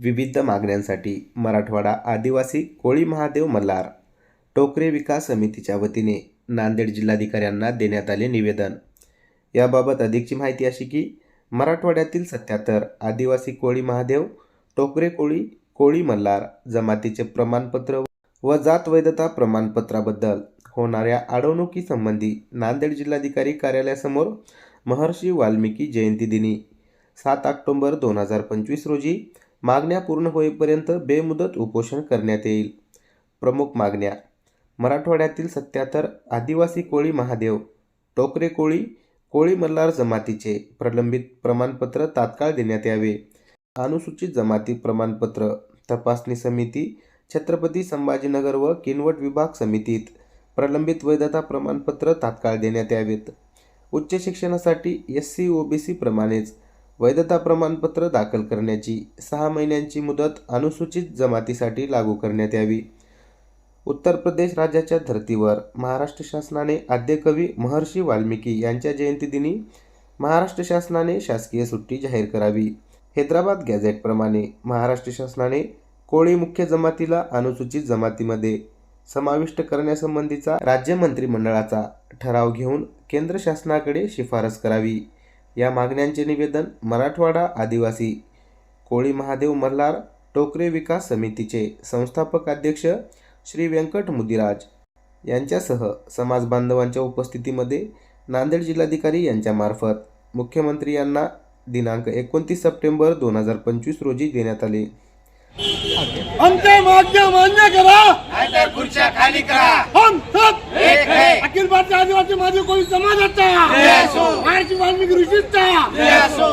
विविध मागण्यांसाठी मराठवाडा आदिवासी कोळी महादेव मल्हार टोकरे विकास समितीच्या वतीने नांदेड जिल्हाधिकाऱ्यांना देण्यात आले निवेदन. याबाबत अधिकची माहिती अशी की मराठवाड्यातील सत्याहत्तर आदिवासी कोळी महादेव टोकरे कोळी कोळी मल्हार जमातीचे प्रमाणपत्र व जात वैधता प्रमाणपत्राबद्दल होणाऱ्या अडवणुकीसंबंधी नांदेड जिल्हाधिकारी कार्यालयासमोर महर्षी वाल्मिकी जयंती दिनी सात ऑक्टोंबर दोन हजार पंचवीस रोजी मागण्या पूर्ण होईपर्यंत बेमुदत उपोषण करण्यात येईल. प्रमुख मागण्या मराठवाड्यातील सत्याहत्तर आदिवासी कोळी महादेव टोकरे कोळी कोळी मल्हार जमातीचे प्रलंबित प्रमाणपत्र तात्काळ देण्यात यावे. अनुसूचित जमाती प्रमाणपत्र तपासणी समिती छत्रपती संभाजीनगर व किनवट विभाग समितीत प्रलंबित वैधता प्रमाणपत्र तात्काळ देण्यात यावेत. उच्च शिक्षणासाठी S C O B C प्रमाणेच वैधता प्रमाणपत्र दाखल करण्याची सहा महिन्यांची मुदत अनुसूचित जमातीसाठी लागू करण्यात यावी. उत्तर प्रदेश राज्याच्या धर्तीवर महाराष्ट्र शासनाने आद्यकवी महर्षी वाल्मिकी यांच्या जयंतीदिनी महाराष्ट्र शासनाने शासकीय सुट्टी जाहीर करावी. हैदराबाद गॅझेटप्रमाणे महाराष्ट्र शासनाने कोळी मुख्य जमातीला अनुसूचित जमातीमध्ये समाविष्ट करण्यासंबंधीचा राज्य मंत्रिमंडळाचा ठराव घेऊन केंद्र शासनाकडे शिफारस करावी. या मागण्यांचे निवेदन मराठवाडा आदिवासी कोळी महादेव मल्हार टोकरे विकास समितीचे संस्थापक अध्यक्ष श्री व्यंकट मुदिराज यांच्यासह समाज बांधवांच्या उपस्थितीमध्ये नांदेड जिल्हाधिकारी यांच्यामार्फत मुख्यमंत्री यांना दिनांक एकोणतीस सप्टेंबर दोन हजार पंचवीस रोजी देण्यात आले. आमच्या मागण्या मान्य करा. नाहीतर खुर्च्या खाली करा. हम सब एक है. अखिल भारतीय आदिवासी माझे कोळी समाजाचा. असो. महर्षी वाल्मिकी ऋषीचा.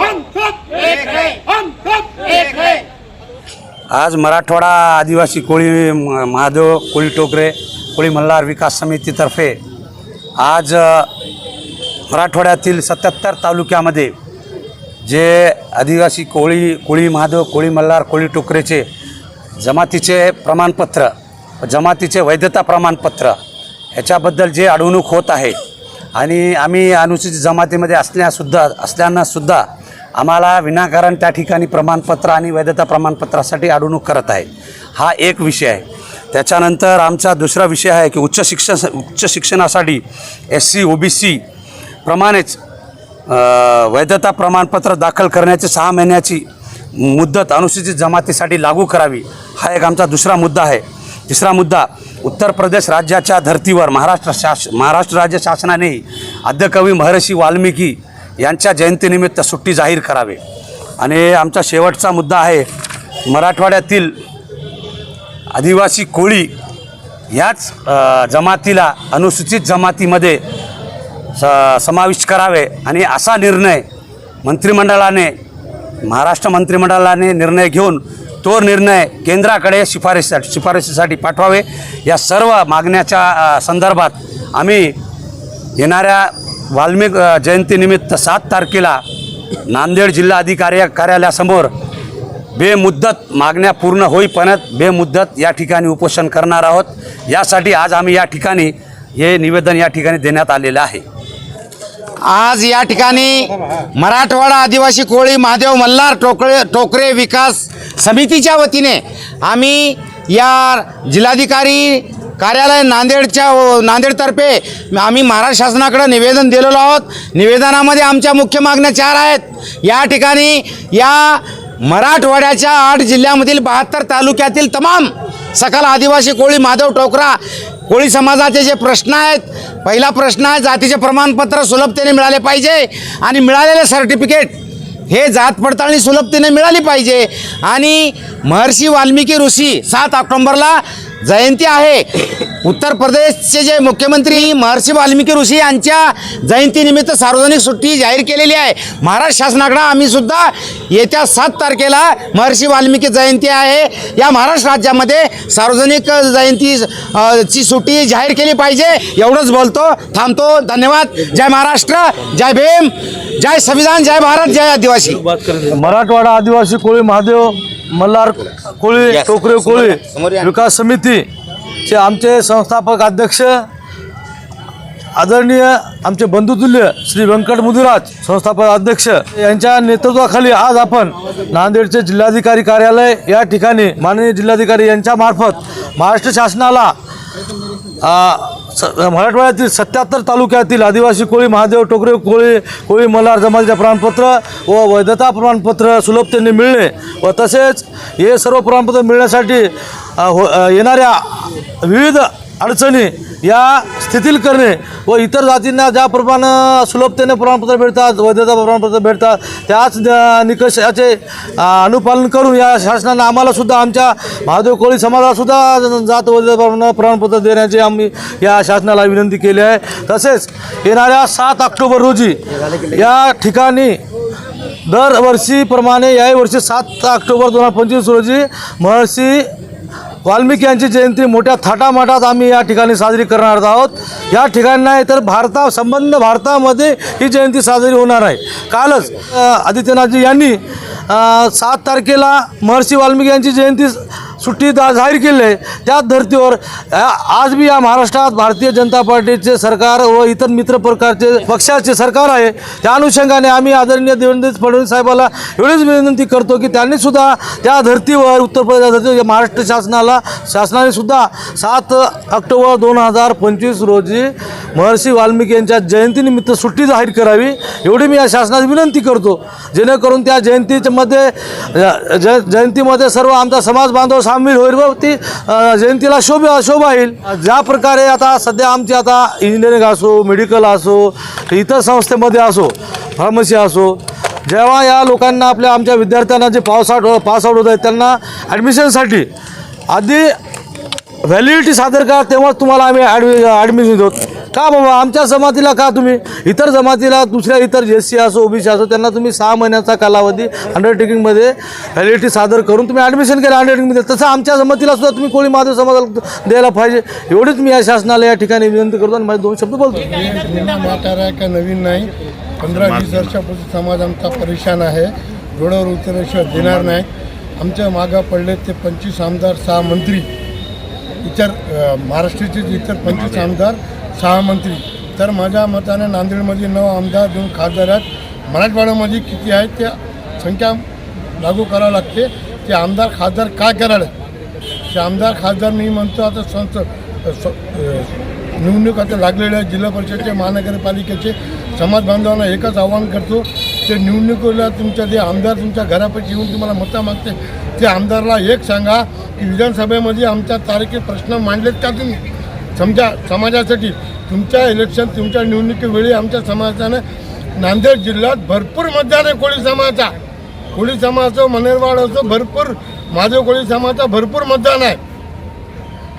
हम सब एक है. हम सब एक है. आज मराठवाडा आदिवासी कोळी महादेव कोळी टोकरे कोळी मल्हार विकास समितीतर्फे आज मराठवाड्यातील सत्याहत्तर तालुक्यामध्ये जे आदिवासी कोळी कोळी महादेव कोळी मल्हार कोळी टोकरेचे जमातीचे प्रमाणपत्र जमातीचे वैधता प्रमाणपत्र ह्याच्याबद्दल जे अडवणूक होत आहे आणि आम्ही अनुसूचित जमातीमध्ये असण्यासुद्धा असल्यानंसुद्धा आम्हाला विनाकारण त्या ठिकाणी प्रमाणपत्र आणि वैधता प्रमाणपत्रासाठी अडवणूक करत आहे. हा एक विषय आहे. त्याच्यानंतर आमचा दुसरा विषय आहे की उच्च शिक्षण उच्च शिक्षणासाठी S C O B C प्रमाणेच वैधता प्रमाणपत्र दाखल करण्याची सहा महिन्याची मुदत अनुसूचित जमातीसाठी लागू करावी हा एक आमचा दुसरा मुद्दा आहे. तिसरा मुद्दा उत्तर प्रदेश राज्याच्या धर्तीवर महाराष्ट्र शास महाराष्ट्र राज्य शासनानेही आद्यकवी महर्षी वाल्मिकी यांच्या जयंतीनिमित्त सुट्टी जाहीर करावे. आणि आमचा शेवटचा मुद्दा आहे मराठवाड्यातील आदिवासी कोळी ह्याच जमातीला अनुसूचित जमातीमध्ये स समाविष्ट करावे आणि असा निर्णय मंत्रिमंडळाने महाराष्ट्र मंत्रिमंडळाने निर्णय घेऊन तो निर्णय केंद्राकडे शिफारसीसाठी शिफारसीसाठी पाठवावे. या सर्व मागण्याच्या संदर्भात आम्ही येणाऱ्या वाल्मिक जयंतीनिमित्त सात तारखेला नांदेड जिल्हाधिकारी कार्यालयासमोर बेमुद्दत मागण्या पूर्ण होईपर्यंत बेमुद्दत या ठिकाणी उपोषण करणार आहोत. यासाठी आज आम्ही या ठिकाणी हे निवेदन या ठिकाणी देण्यात आलेलं आहे. आज या ठिकाणी मराठवाडा आदिवासी कोळी महादेव मल्हार टोकळे टोकरे विकास समितीच्या वतीने आम्ही या जिल्हाधिकारी कार्यालय नांदेडच्या नांदेडतर्फे आम्ही महाराष्ट्र शासनाकडे निवेदन दिलेलो आहोत. निवेदनामध्ये आमच्या मुख्य मागण्या चार आहेत. या ठिकाणी या मराठवाड्याच्या आठ जिल्ह्यामधील बहात्तर तालुक्यातील तमाम सकल आदिवासी कोळी माधव टोकरा कोळी समाजाचे जे प्रश्न आहेत पहिला प्रश्न आहे जातीचे प्रमाणपत्र सुलभतेने मिळाले पाहिजे आणि मिळालेले सर्टिफिकेट हे जात पडताळणी सुलभतेने मिळाली पाहिजे. आणि महर्षी वाल्मिकी ऋषी सात ऑक्टोंबरला जयंती आहे. उत्तर प्रदेशचे जे मुख्यमंत्री महर्षी वाल्मिकी ऋषी यांच्या जयंतीनिमित्त सार्वजनिक सुट्टी जाहीर केलेली आहे. महाराष्ट्र शासनाकडं आम्ही सुद्धा येत्या सात तारखेला महर्षी वाल्मिकी जयंती आहे. या महाराष्ट्र राज्यामध्ये सार्वजनिक जयंती ची सुट्टी जाहीर केली पाहिजे. एवढंच बोलतो. थांबतो. धन्यवाद. जय महाराष्ट्र. जय भीम. जय संविधान. जय भारत. जय आदिवासी. मराठवाडा आदिवासी कोळी महादेव. मल्हार कोळी टोकरे कोळी विकास समितीचे आमचे संस्थापक अध्यक्ष आदरणीय आमचे बंधुतुल्य श्री व्यंकट मुदिराज संस्थापक अध्यक्ष. यांच्या नेतृत्वाखाली आज आपण नांदेडचे जिल्हाधिकारी कार्यालय या ठिकाणी माननीय जिल्हाधिकारी यांच्या मार्फत महाराष्ट्र शासनाला आ, स मराठवाड्यातील सत्याहत्तर तालुक्यातील आदिवासी कोळी महादेव टोकरे कोळी कोळी मल्हार जमातीचे प्रमाणपत्र व वैधता प्रमाणपत्र सुलभतेने मिळणे व तसेच हे सर्व प्रमाणपत्र मिळण्यासाठी हो येणाऱ्या विविध अडचणी या स्थितील करणे व इतर जातींना ज्याप्रमाणे सुलभतेने प्रमाणपत्र भेटतात वैधता प्रमाणपत्र भेटतात त्याच न- निकषाचे अनुपालन करून या शासनानं आम्हालासुद्धा आमच्या महादेव कोळी समाजालासुद्धा जात वैधता प्रमाण- प्रमाणपत्र देण्याची आम्ही या शासनाला विनंती केली आहे. तसेच येणाऱ्या सात ऑक्टोबर रोजी या ठिकाणी दरवर्षीप्रमाणे याही वर्षी सात ऑक्टोबर दोन हजार पंचवीस रोजी महर्षी वाल्मिकी यांची जयंती मोठ्या थाटामाटात आम्ही या ठिकाणी साजरी करणार आहोत. या ठिकाणी नाही तर भारता संबंध भारतामध्ये ही जयंती साजरी होणार आहे. कालच आदित्यनाथजी यांनी सात तारखेला महर्षी वाल्मिकी यांची जयंती सुट्टी दा जाहीर केली. आहे त्याच धर्तीवर आज बी या महाराष्ट्रात भारतीय जनता पार्टीचे सरकार व इतर मित्र प्रकारचे पक्षाचे सरकार आहे. त्या अनुषंगाने आम्ही आदरणीय देवेंद्र फडणवीस साहेबाला एवढीच विनंती करतो की त्यांनी सुद्धा त्या धर्तीवर उत्तर प्रदेश धर्तीवर महाराष्ट्र शासनाला शासनाने सुद्धा सात ऑक्टोबर दोन हजार पंचवीस रोजी महर्षी वाल्मिकी यांच्या जयंतीनिमित्त सुट्टी जाहीर करावी एवढी मी या शासनाला विनंती करतो. जेणेकरून त्या जयंतीच्या मध्ये ज- जयंतीमध्ये सर्व आमचा समाज बांधव सामील होईल व ती जयंतीला शोभा शोभा येईल. ज्या प्रकारे आता सध्या आमची आता इंजिनिअरिंग असो मेडिकल असो इतर संस्थेमध्ये असो फार्मसी असो जेव्हा या लोकांना आपल्या आमच्या विद्यार्थ्यांना जे पावसाट आउट पास आउट होत आहेत त्यांना ॲडमिशनसाठी आधी व्हॅलिडिटी सादर करा तेव्हाच तुम्हाला आम्ही ॲडमि ॲडमिशन देतो. का बाबा आमच्या जमातीला का तुम्ही? इतर जमातीला दुसऱ्या इतर एस सी असो ओबीसी असो त्यांना तुम्ही सहा महिन्याचा कालावधी अंडरटेकिंगमध्ये व्हॅलिडिटी सादर करून तुम्ही ॲडमिशन केलं अंडरटेकिंगमध्ये तसं आमच्या जमातीला सुद्धा तुम्ही कोळी महादेव समाजाला द्यायला पाहिजे. एवढीच मी या शासनाला या ठिकाणी विनंती करतो आणि माझे दोन शब्द बोलतो. जुना म्हातारा आहे का नवीन नाही? पंधरा वीस वर्षापासून समाज आमचा परेशान आहे. डोळ्यावर उतरल्याशिवाय देणार नाही. आमच्या मागं पडले ते पंचवीस आमदार सहा मंत्री. इतर महाराष्ट्राचे इतर पंचवीस आमदार सहा मंत्री तर माझ्या मताने नांदेडमध्ये नऊ आमदार दोन खासदार आहेत मराठवाड्यामध्ये किती आहेत त्या संख्या लागू करावं लागते. ते आमदार खासदार काय करायला ते आमदार खासदार मी म्हणतो आता संस स- निवडणूक आता लागलेल्या जिल्हा परिषदचे महानगरपालिकेचे समाज बांधवांना एकच आव्हान करतो ते निवडणुकीला तुमच्या जे आमदार तुमच्या घरापाशी येऊन तुम्हाला मतं मागते ते आमदारला एक सांगा की विधानसभेमध्ये आमच्या तारखे प्रश्न मांडलेत का तुम्ही? समजा समाजासाठी तुमच्या इलेक्शन तुमच्या निवडणुकीवेळी आमच्या समाजानं नांदेड जिल्ह्यात भरपूर मतदान आहे कोळी समाजाचा. कोळी समाज असो मनेरवाड असो भरपूर माझं कोळी समाजाचा भरपूर मतदान आहे.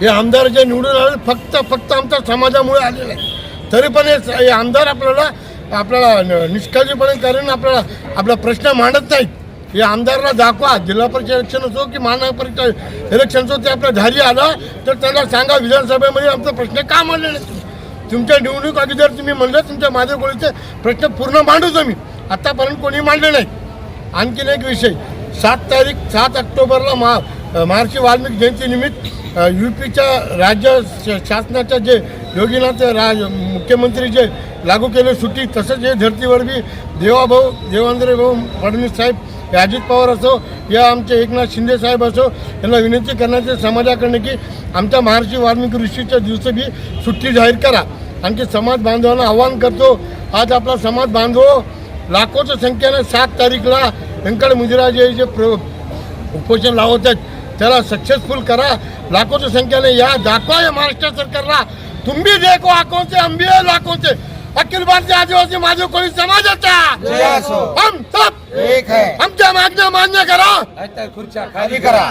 हे आमदार जे निवडून आले फक्त फक्त आमच्या समाजामुळे आलेलं आहे तरी पण हे आमदार आपल्याला आपल्याला निष्काळजीपणे कारण आपल्याला आपला प्रश्न मांडत नाहीत. हे आमदारला दाखवा. जिल्हा परिषद इलेक्शन असो की महानगरपालिका इलेक्शन असो ते आपल्या झाली आला तर त्यांना सांगा विधानसभेमध्ये आमचा प्रश्न का मांडले नाही तुमच्या निवडणूक अगोदर तुम्ही म्हणलं तुमच्या माझ्या गोळीचे प्रश्न पूर्ण मांडू तुम्ही. आत्तापर्यंत कोणी मांडले नाही. आणखीन एक विषय. सात तारीख सात ऑक्टोबरला महा महर्षी वाल्मिकी जयंतीनिमित्त यू पीच्या राज्य श- शासनाच्या जे योगीनाथ राज मुख्यमंत्री जे लागू केले सुट्टी तसंच हे धर्तीवर बी देवाभाऊ देवेंद्र भाऊ फडणवीस साहेब हे अजित पवार असो या आमचे एकनाथ शिंदे साहेब असो यांना विनंती करण्याचे समाजाकडनं की आमच्या महर्षी वाल्मिकी ऋषीच्या दिवशी बी सुट्टी जाहीर करा. आणखी समाज बांधवांना आवाहन करतो आज आपला समाज बांधव लाखोच्या संख्येनं सात तारीखला व्यंकट मुदिराज जे प्र उपोषण लावत आहेत. त्याला सक्सेसफुल करा. लाखोच्या संख्येने या. दाखवा या महाराष्ट्र सरकारला. तुम्ही देखो आखों से हम भी है लाखों से अखिल भारतीय आदिवासी माझे कोळी समाजाचा. हम सब एक है. आमच्या मागण्या मान्य करा. खुर्च्या खाली करा.